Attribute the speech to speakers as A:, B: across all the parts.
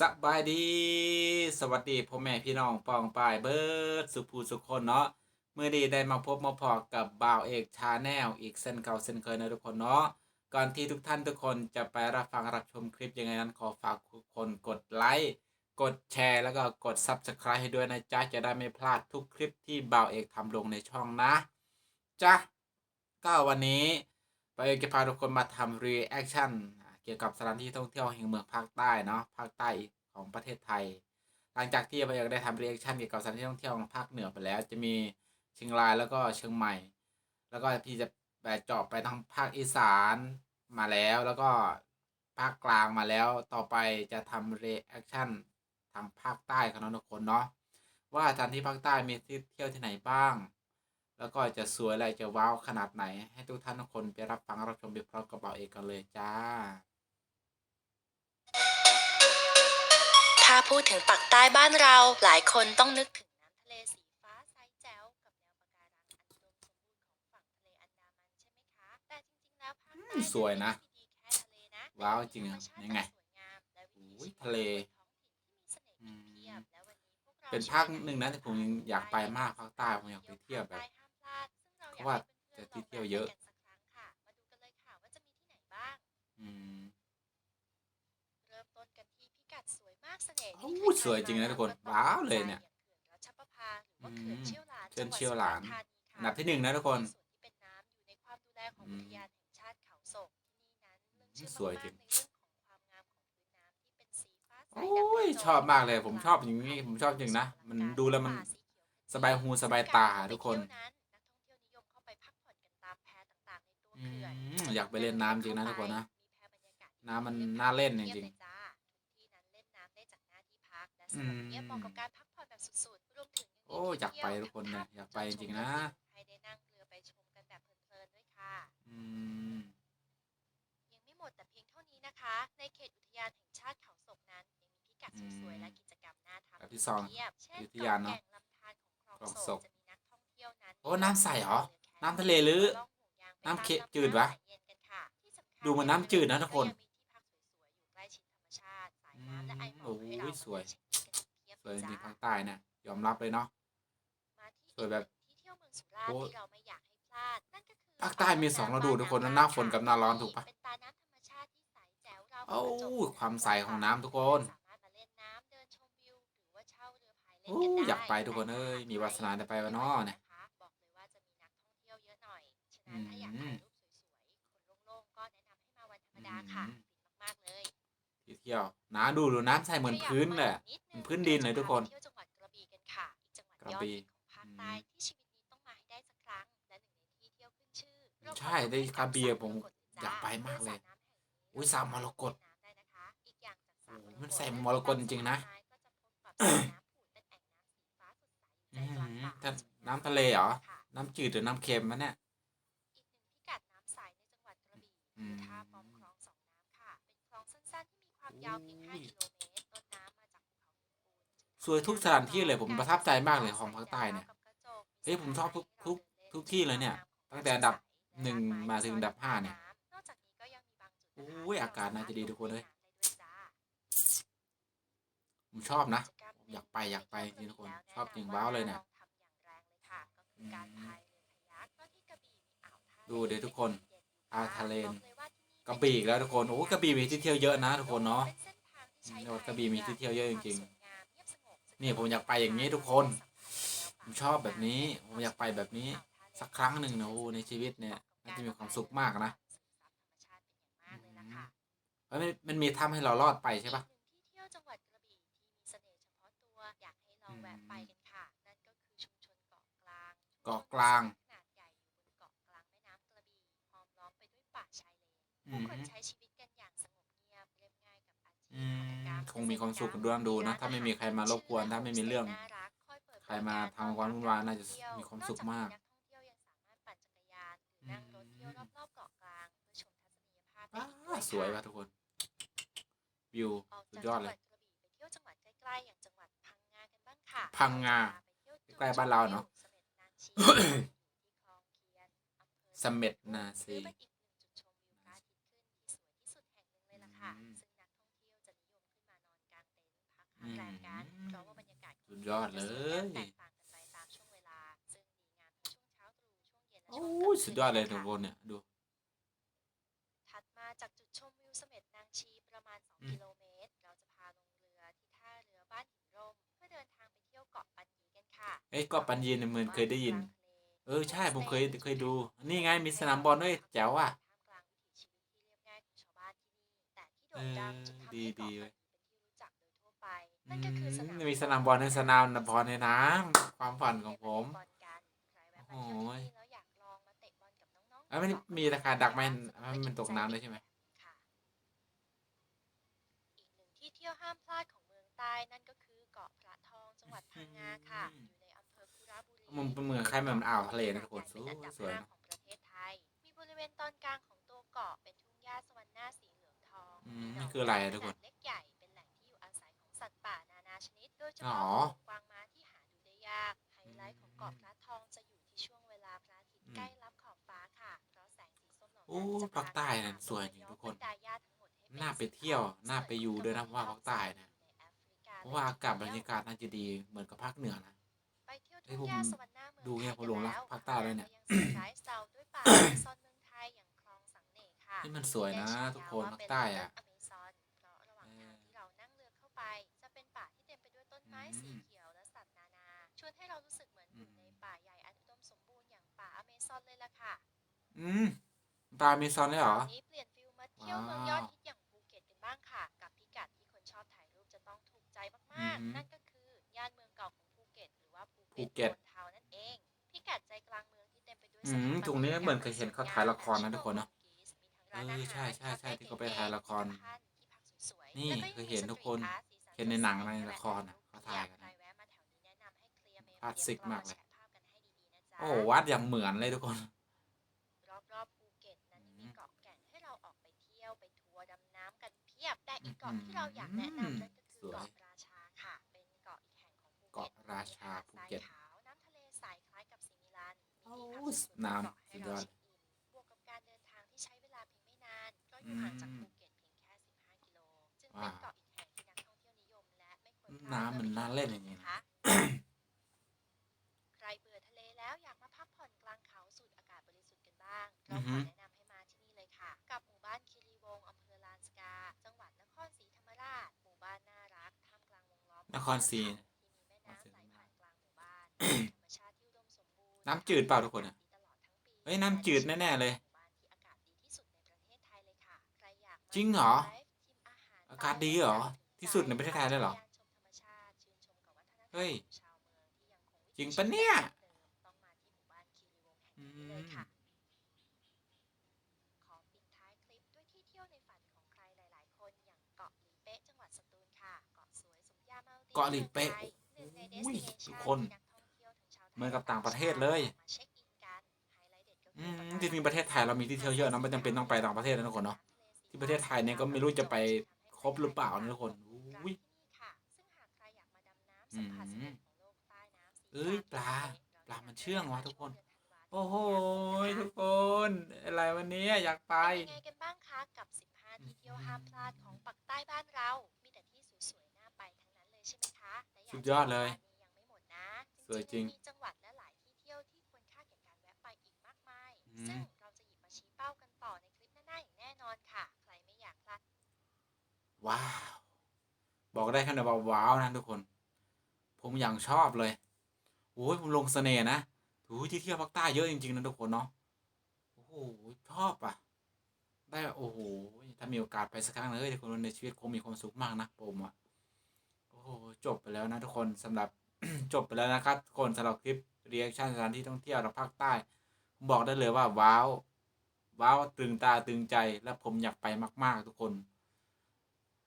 A: สบายดี สวัสดีพ่อแม่พี่น้องปองปายเบิร์ดสุภูสุคนเนาะเมื่อดีได้มาพบมาพอกับบ่าวเอกชาแนลอีกเส้นเก่าเส้นเคยนะทุกคนเนาะก่อนที่ทุกท่านทุกคนจะไปรับฟังรับชมคลิปยังไงนั้นขอฝากทุกคนกดไลค์กดแชร์แล้วก็กด Subscribe ให้ด้วยนะจ๊ะจะได้ไม่พลาดทุกคลิปที่บ่าวเอกทำลงในช่องนะจ้ะก็วันนี้บ่าวเอกจะพาทุกคนมาทำ reaction เกี่ยวกับสถานที่ท่องเที่ยวแห่งเมืองภาคใต้เนาะภาคใต้ของประเทศไทย หลังจากที่บ่าวเอกได้ทำ reaction เกี่ยวกับสถานที่ท่องเที่ยวของภาคเหนือไปแล้ว จะมีเชียงรายแล้วก็เชียงใหม่ แล้วก็พี่จะไปเจาะไปทางภาคอีสานมาแล้ว แล้วก็ภาคกลางมาแล้ว ต่อไปจะทำ reaction ทางภาคใต้กันนะทุกคนเนาะว่าสถานที่ภาคใต้มีที่เที่ยวที่ไหนบ้าง แล้วก็จะสวยอะไรจะว้าวขนาดไหน ให้ทุกท่านทุกคนไปรับฟังรับชมไปพร้อมกับบ่าเอกกันเลยจ้า
B: ถ้าพูดถึงปักใต้บ้านเรา หลายคนต้องนึกถึงน้ำทะเลสีฟ้าใสแจ๋วกับแนวปะการังอันอุดมสมบูรณ์ของฝั่งทะเลอันดามันใช่ไหมคะ แต่จริงๆแล้วภาค
A: อื
B: ใต้
A: มสวยนะ
B: ไม่ได้มีแค่ทะเลนะ
A: ว้าวจริงอะยังไง
B: สวยงามและวิถี
A: โอ้ยทะเล
B: องท้องถิ่นที่มีเป็
A: นภาคหนึ่งนะที่ผมยังอยากไปมากภาคใต้ผมอยากไปเที่ยวแบบ
B: เพ
A: ราะว่าจะที่เที่ยวเยอะ
B: ลงมาไปกันสักครั้งค่ะมาดูกันเลยค่ะว่าจะมีที่ไหนบ้าง
A: อืม
B: เริ่มต้นกันที่พิกัดสวยมาก เสน่ห์
A: โอ้
B: ที่
A: ยสวยจริงนะทุกคนว้าวเลยเนี่ย
B: เขื่อนรัชประภาหรือว่าเขื่อนเชี่ยวหลาน
A: เขื่อนเชี่ยวหลาน
B: จังวัดสุรษฎร์ธา
A: อันดับที่หนึ่งนะทุกคน
B: ส่วนที่เป็นน้ำอยู่ในความดูแลของ
A: อื
B: อุ
A: ม
B: ทยานแห่งชาติเขาศกที่นี่นั้นเรื่องชื่อ
A: สวยจริง
B: มากๆในเรื่องของความงามของพื้นน้ำที่เป็นสีฟ้าใส
A: โอ้ย
B: ดังกระจก
A: ชอบมากเลย ผมชอบอย่างนี้ผมชอบจริงนะ มันดูแล้วมันสบายหูสบายตาทุกคน
B: นักท่องเที่ยวนิยมเข้าไปพักผ่อนกันตามแพต่างๆในตัว
A: อื
B: เขื่อน
A: มอยากไปเล่นน้ำจริงนะทุกคนนะ
B: มีแพบรรยากาศ
A: น้ำมันน่าเล่นจริงๆ
B: ที่พักและสงบเงียบเหมาะกับการพักผ่อนแบบสุดๆรวมถึงยังมี
A: โอ้อยากไปทุกคนเลยอยากไปจริงๆนะ
B: ให้ได้นั่งเรือไปชมกันแบบเพลินๆด้วยค่ะ
A: อืม
B: ยังไม่หมดแต่เพียงเท่านี้นะคะ ในเขตอุทยานแห่งชาติเขาศกนั้น ยังมีพิกัดสวยๆและกิจกรรมน่าทำ
A: แบบที่สอง
B: เพียบเช่น
A: อุทยานเนอะ
B: แก่งลำธารของคลอง
A: คลอง
B: โศ
A: ศ
B: ก
A: ก
B: จะมีนักท่องเที่ยวนั้น
A: โอ้น้ำใสเหรอน้ำทะเลหรือ น้ำเค็มจืดวะดูเหมือนน้ำจืดนะทุกคน อืมโอ้ยสวย สวยจริงๆภาคใต้เนี่ยยอมรับเลยเนาะสวยแบบ
B: ที่เที่ยวเมืองสุราษฎ
A: โอ้
B: ร์ที่เราไม่อยากให้พลาดนั่นก็คือ
A: ภาคใต้มีสองฤดูทุกคนนะหน้าฝนกับหน้าร้อนถูกปะ
B: เป็นตาน้ำธรรมชาติที่ใสแจ๋วราวกับ
A: โอ้
B: กระจก
A: ความใสของน้ำทุกคน
B: สามารถมาเล่นน้ำเดินชมวิวหรือว่าเช่าเรือพายเล่น
A: โอ้
B: กันได้
A: อยากไปทุกคนเอ้ยมีวาสนาได้ไปวะเนาะเนี่ย
B: บอกเลยว่าจะมีนักท่องเที่ยวเยอะหน่อยฉะนั้นถ้าอยากถ่ายรูปสวยๆคนโล่งๆก็แนะนำให้มาวันธรรมดาค่ะ
A: อืม
B: ฟินมากๆเลย
A: ที่เที่ยวน้ำดูดูน้ำใสเหมือนพื้นเลยเหมือนพื้นดินเลยทุกคน
B: เที่ยวจังหวัดกระบี่กันค่ะอีกจังหวัด
A: กระ
B: ยอด
A: บี่
B: ฮิตของภาคใต้ที่ชีวิตนี้ต้องมาให้ได้สักครั้งและหนึ่งในที่เที่ยวขึ้นชื่อเรา
A: ใช่ได้กระบี่ผม
B: ข
A: อยากไปมากเลย
B: สระน้ำแห่งนี้
A: อุ๊ยสระมรกต
B: เล่นน้ำได้นะคะอีกอย่างจากสระ
A: โอ้โหมันใส่มรกตจริงๆนะ
B: ก็จะพบกับน้ำผุดเป็นแอ่งน้ำสีฟ้าสดใสอยู่ใจกลางป่า
A: อืมน้ำทะเลเหรอ น้ำจืดหรือน้ำเค็มมะเนี่ย
B: อีกหนึ่งพิกัดน้ำใสในจังหวัดกระบี่
A: อื
B: คือ
A: ม
B: ท่า ยาวเพียง5
A: อุ้ย
B: กิโลเมตรต้นน้ำมาจากภูเขาหินปูน
A: สวยทุกสถานที่เลยผมประทับใจมากเลยของภาคใต้เนี่ยเฮ้ยผมชอบทุกทุกทุกที่เลยเนี่ย ตั้งแต่อันดับหนึ่งมาถึงอันดับห้าเนี่ย
B: นอกจากนี้ก็ยังมีบางจุดนะคะ
A: โอ้ยอากาศน่าจะดีทุกคนเลย
B: ที่ราสามารถเล่นน้ำได้ด้วยจ้า
A: ผมชอบนะ อยากไปอยากไปจริงๆทุกคนชอบจริงว้าวเลยเนี่ย
B: ลองทำอย่างแรงเลยค่ะก็คือการพายเรือคายักก็ที่กระบี่มีอ่าวท่า
A: ดูเดี๋ยวทุกคน
B: เย็นๆอยู่
A: อ่าวทะเล
B: บอ กเลยว่าที่นี่
A: กระบี่อีกแล้วทุกคนโอ้กระบี่มีที่เที่ยวเยอะนะทุกคนเนาะ
B: ป็ส้ทางที่ใช้
A: อืมจังหวัดกระบี่มีที่เที่ยวเยอะจริงๆ
B: ความสวยงามเงียบสงบซึ่ง
A: นี่ผมอยากไปอย่างนี้ทุกคน ผมชอบแบบนี้ผมอยากไปแบบนี้ สักครั้งหนึ่งนะโอ้ในชีวิตเนี่ยน่าจะมีความสุขมากนะเอ้ยมันมันมีถ้ำให้เราลอดไปใช่ปะ
B: อีกหนึ่งที่เที่ยวจังหวัดกระบี่ที่มีเสน่ห์เฉพาะตัวอยากให้ลองแวะไปกันค่ะนั่นก็คือชุมชนเกาะกลาง ผู้
A: ม
B: คนใช้ชีวิตกันอย่างสงบเงียบเรียบง่ายกับอาชีพ
A: อื
B: หัตถกรร
A: มคงมีความสุขกันด้วยดูนะถ้าไม่มีใครมารบกวนถ้าไม่มีเรื่อง
B: น่ารักคอยเปิด
A: ใครมาทำความวุ่นวายน่าจะมีความสุขมาก
B: นอกจากนี้นักท่องเที่ยวยังสามารถปั่นจักรยานหรือนั่งรถเที่ยวรอบๆเกาะกลางเพื่อชมทัศนียภาพได้
A: อ้า
B: อีกด้วย
A: สวย
B: ค่ะ
A: ว่ะทุกคน วิว
B: ออก
A: สุ
B: จา
A: ด
B: ก
A: ยอ
B: จั
A: ด
B: งห
A: เล
B: วั
A: ย
B: ดกระบี่ไปเที่ยวจังหวัดใกล้ๆอย่างจังหวัดพังงากันบ้างค่ะ
A: พังงา
B: ไปเที่ยว
A: ใกล้บ้านเราเนอะ
B: เสม็ดนางชีอยู่ที่คลองเคียนอำเภอ
A: เสม็ดนาซี
B: ถือเป็นอีก เพราะว่าบรรยากาศ
A: สุดยอดเลย
B: แตกต่างกันไปตามช่วงเวลา ซึ่งดีงามทั้งช่วงเช้าตรู่ช่วงเย็นและ
A: โอ้
B: ช่วงกลาง
A: ย
B: คืน
A: สุดยอดเลยทุก
B: ค่ะ
A: คนเนี่ยดู
B: ถัดมาจากจุดชมวิวเสม็ดนางชีประมาณ
A: อื
B: 2
A: ม
B: กิโลเมตร เราจะพาลงเรือที่ท่าเรือบ้านหินร่มเพื่อเดินทางไปเที่ยวเกาะปันยีกันค่ะ
A: เอ้ยเกาะปันยีเนี่ยเหมือนเคยได้ยิน
B: กลางทะเล
A: เออใช่ผมเคยเคยดู นี่ไงมีสนามบอลด้วยแจ๋วอะ
B: ท่ามกลางวิถีชีวิตที่เรียบง่ายของชาวบ้านที่นี่แต่ที่โด่งดังจนทำ
A: ดี
B: ให้
A: ดี
B: เกาะ
A: เว้
B: ปัน
A: ย
B: นั่นก็คือสนาม
A: อืมมีสนามบอลในสนามบอลในน้ำความฝันของผม
B: บอลกันใครแวะมาเที่ยวที่นี่แล้วอยากลองมาเตะบอลกับน้องๆ
A: เอ้ยมันมีราคาดักไหมให้มันตกน้ำเลยใช่ไหม
B: ค่ะอีกหนึ่งที่เที่ยวห้ามพลาดของเมืองใต้นั่นก็คือเกาะพระทองจังหวัดพังงาค่ะ
A: อืม
B: อยู่ในอำเภอคุระบุรี
A: มันเป็นเมืองคล้ายเหมือนอ่าวทะเลนะทุกคนสวย
B: เป็นอันดับ
A: สวย
B: ห้า
A: นะ
B: ของประเทศไทย มีบริเวณตอนกลางของตัวเกาะเป็นทุ่งหญ้าสวรรค์หน้าสีเหลืองทอง
A: อืม
B: มีห
A: นี่
B: ง
A: คืออะไรอะทุกคน
B: ขนาดเล็กใหญ่ สัตว์ป่านานาชนิด โดยเฉ
A: อ๋
B: พาะ
A: อ
B: ฝูงกวางม้าที่หาดูได้ยาก ไฮไลท์ของเกาะพระทองจะอยู่ที่ช่วงเวลาพระอาทิตย์
A: อืม
B: ใกล้รับขอบฟ้าค่ะ เพราะแสงสีส้มเหล่า
A: โอ้
B: นั้นจะ
A: ภาคใต้นั่นสวยจริงทุกคน
B: บรรดาหญ้าทั้งหมดให้เป็
A: น่าไปเที่ยวน่าไปอยู่ด้วยนะว่าภาคใต้นะ
B: ในแอฟริก
A: เพราะว่าอากาศบรรยากาศน่าจะดีเหมือนกับภาคเหนือนะ
B: ไปเที่ยว
A: เฮ้
B: ทุ่
A: ย
B: ง
A: ผม
B: หญ้าสวรรค์หน้าเมือง
A: ดูเนี่ย
B: ไท
A: ผมหลงรัก
B: แว
A: ภาคใต้เลยเนี่ย
B: ก็ยังเซอร์ไพรส์เราด้วยป่าอเมซอนเมืองไทยอย่างคลองสังเนค่ะ
A: นี่มันสวยนะ
B: ได้ฉา
A: ทุกคน
B: ว่า
A: ภาค
B: เป็น
A: ใต้อะ
B: อเม ซอนเลยล่ะค่ะ
A: อืมปลาเมซอนเลยเหรอ
B: คราวนี้เปลี่ยนฟิลมาเที่ยวเมืองยอดฮิตอย่างภูเก็ตกันบ้างค่ะ กับพิกัดที่คนชอบถ่ายรูปจะต้องถูกใจมาก
A: อือหือ
B: ๆนั่นก็คือย่านเมืองเก่าของภูเก็ต หรือว่าภู
A: ภูเก็ต
B: โทนทาวน์นั่นเอง พิกัดใจกลางเมืองที่เต็มไปด้วย
A: อื
B: ส
A: ม
B: ถาปัตยกรร
A: ตรงนี้เหมือนเคยเห็นเขาถ่ายละครนะทุกคนเนอะ
B: มีทั้งร้านอา
A: เออ
B: หาร
A: ใช่ใช่ใช่
B: คาฟ่
A: ที่เขาไปถ่ายละคร
B: เก๋ๆที่พักสวยๆ
A: นี่
B: แล้วก็ง
A: เคยเห็นทุกคน
B: มีสตรีทอาร์ตสีสั
A: เห็นในหนัง
B: สดใส
A: ในละครน่ะเขาถ่ายกัน
B: ใครแวะมาแถวนี้แนะนำให้เคลียร์เมม
A: คลาสสิกมากเลย โอ้วัดอย่างเหมือนเลยทุกคน
B: รอบๆภูเก็ตนั้น
A: อื
B: มี
A: ม
B: เกาะแก่งให้เราออกไปเที่ยวไปทัวร์ดำน้ำกันเพียบแต่อีกเกาะที่เราอยากแนะนำนั่นก็คือ
A: สวย
B: เกาะราชาค่ะ เป็นเกาะอีกแห่งของภูเก็ต
A: เกาะราชาภูเก็ต
B: มีหาดทรายขาวน้ำทะเลใสคล้ายกับสีมิลาน
A: โอ้
B: มีที่พักสวยๆ
A: น้ำ
B: เกาะให้เรา
A: สุดยอด
B: เช็คอินบวกกับการเดินทางที่ใช้เวลาเพียงไม่นานเพราะอยู่ห่างจากภูเก็ตเพียงแค่ 15 กิโลจึงเป็นเกาะอีกแห่งที่นักท่องเที่ยวนิยมและไม่ควรพลาด
A: น้ำมันน่าเล่นจริงๆ
B: นะ บ้างอืเรา
A: อ
B: ข
A: ฮึ
B: อแนะนำให้มาที่นี่เลยค่ะ กับหมู่บ้านคีรีวงศ์อำเภอลานสกา จังหวัดนครศรีธรรมราช หมู่บ้านน่ารักท่ามกลางวงล้อม
A: นครศรี
B: ที่มีแม่น้ำไหลผ่านกลางหมู่บ้านธรรมชาติที่อุดมสมบูรณ์
A: น้ำจืดเปล่าทุกคนอะ
B: ตลอดทั้งปี
A: เฮ้ยน้ำจืดแน่ๆเลย
B: หมู่บ้านที่อากาศดีที่สุดในประเทศไทยเลยค่ะใครอยากมา
A: จริงเหรอ
B: ไลฟ์ชิมอาหาร
A: อากาศดีเหรอ ที่สุดในประเทศไทยเลยเหรอ
B: ชมธรรมชาติชื่นชมกับวัฒนธรรม
A: เฮ้ย
B: ของชาวเมืองที่ยังคงวิถี
A: จริงปะเนี่ย
B: ชีวิตดั้งเดิมต้องม กาะหลีเป๊ะหนึ่งใน
A: อุ้ย
B: destination
A: ทุกคน
B: ที่นักท่องเที่ยวทั้งชาวไทย
A: เหมือนกับต่างประเทศเลย
B: มาเช็คอินกันไฮไลท์เด็ดก็
A: อื
B: คือ
A: ม
B: ปะ
A: จริงๆประเทศไทยเรามีที่เที่ยวเยอะนะไม่จำเป็นต้องไปต่างประเทศนะทุกคนเนาะที่ประเทศไทยเนี่ยก็ไม่รู้จะไปครบหรือเปล่านะทุกคนอุ้ย
B: ค่ะซึ่งหากใครอยากมาดำน้ำสัมผัสเสน่ห์ของโลกใต้น้ำสี
A: เอ้ย
B: ฟ้า
A: ปลาปลามันเชื่องวะทุกคน
B: ช่วงเดืนธันวา
A: โอ้โหทุกคน อะไรวันนี้อยากไป
B: เป็นยังไงกันบ้างคะกับ 15 ที่เที่ยวห้ามพลาดของปักใต้บ้านเรา ใช่ไหมคะและาก
A: สุดยอดเลย
B: จะบอกว่านี่ยังไม่หมดนะ
A: สวยจริง
B: ๆมีจังหวัดและหลายที่เที่ยวที่ควรค่าแก่การแวะไปอีกมากมาย
A: อืม
B: ซึ่งเราจะหยิบมาชี้เป้ากันต่อในคลิปหน้าๆอย่างแน่นอนค่ะ ใครไม่อยากพลาด
A: ว้าว บอกได้แค่ไหนว่าว้าวนะทุกคน ผมอย่างชอบเลยโอ้ยผมลงเสน่ห์นะถูที่เที่ยวภาคใต้เยอะจริงๆนะทุกคนเนาะโอ้โหชอบอะ ได้โอ้โหถ้ามีโอกาสไปสักครั้งเลยทุกคนในชีวิตคงมีความสุขมากนะผมอะโอ้โหจบไปแล้วนะทุกคนสำหรับจบไปแล้วนะครับทุกคนสำหรับคลิปเรีแอคชั่นสถานที่ท่องเที่ยวทางภาคใต้ผมบอกได้เลยว่าว้าวว้าวตึงตาตึงใจและผมอยากไปมาก ๆ ทุกคน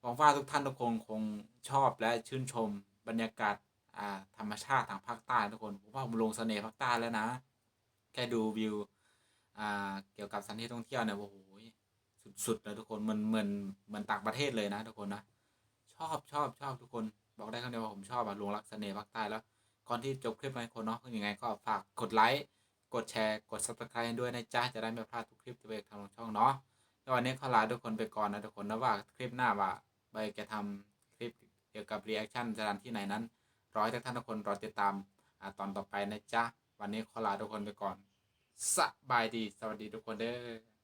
A: หวังว่าทุกท่านทุกคนคงชอบและชื่นชมบรรยากาศอ่าธรรมชาติทางภาคใต้ทุกคนผมว่าผมลงเสน่ห์ภาคใต้แล้วนะ แค่ดูวิวอ่าเกี่ยวกับสถานที่ท่องเที่ยวเนี่ยโอ้โหสุดๆเลยทุกคนมันเหมือนเหมือนต่างประเทศเลยนะทุกคนนะชอบชอบชอบทุกคน บอกได้คำเดียวว่าผมชอบอะลวงรักเสน่ห์ภาคใต้แล้ว ก่อนที่จบคลิปไปคนเนาะยังไงก็ฝากกดไลค์กดแชร์กด subscribe ด้วยนะจ๊ะจะได้ไม่พลาดทุกคลิปที่เบกทำลงช่องเนาะแล้ววันนี้ขอลาทุกคนไปก่อนนะทุกคนนะว่าคลิปหน้าว่าใบจะทำคลิปเกี่ยวกับรีแอคชั่นสถานที่ไหนนั้นรอให้ทุกท่านทุกคนรอติดตามอ่าตอนต่อไปนะจ๊ะวันนี้ขอลาทุกคนไปก่อนสบายดี สวัสดีทุกคนเด้อ